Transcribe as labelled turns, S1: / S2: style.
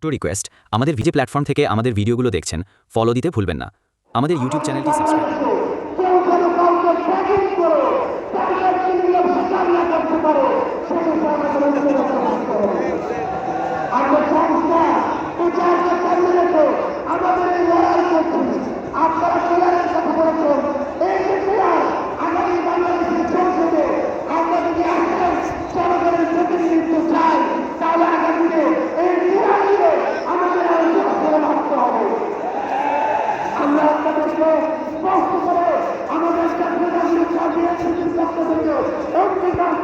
S1: ছোট্ট রিকোয়েস্ট, আমাদের ভিজে প্ল্যাটফর্ম থেকে আমাদের ভিডিওগুলো দেখছেন, ফলো দিতে ভুলবেন না। আমাদের ইউটিউব চ্যানেলটি সাবস্ক্রাইব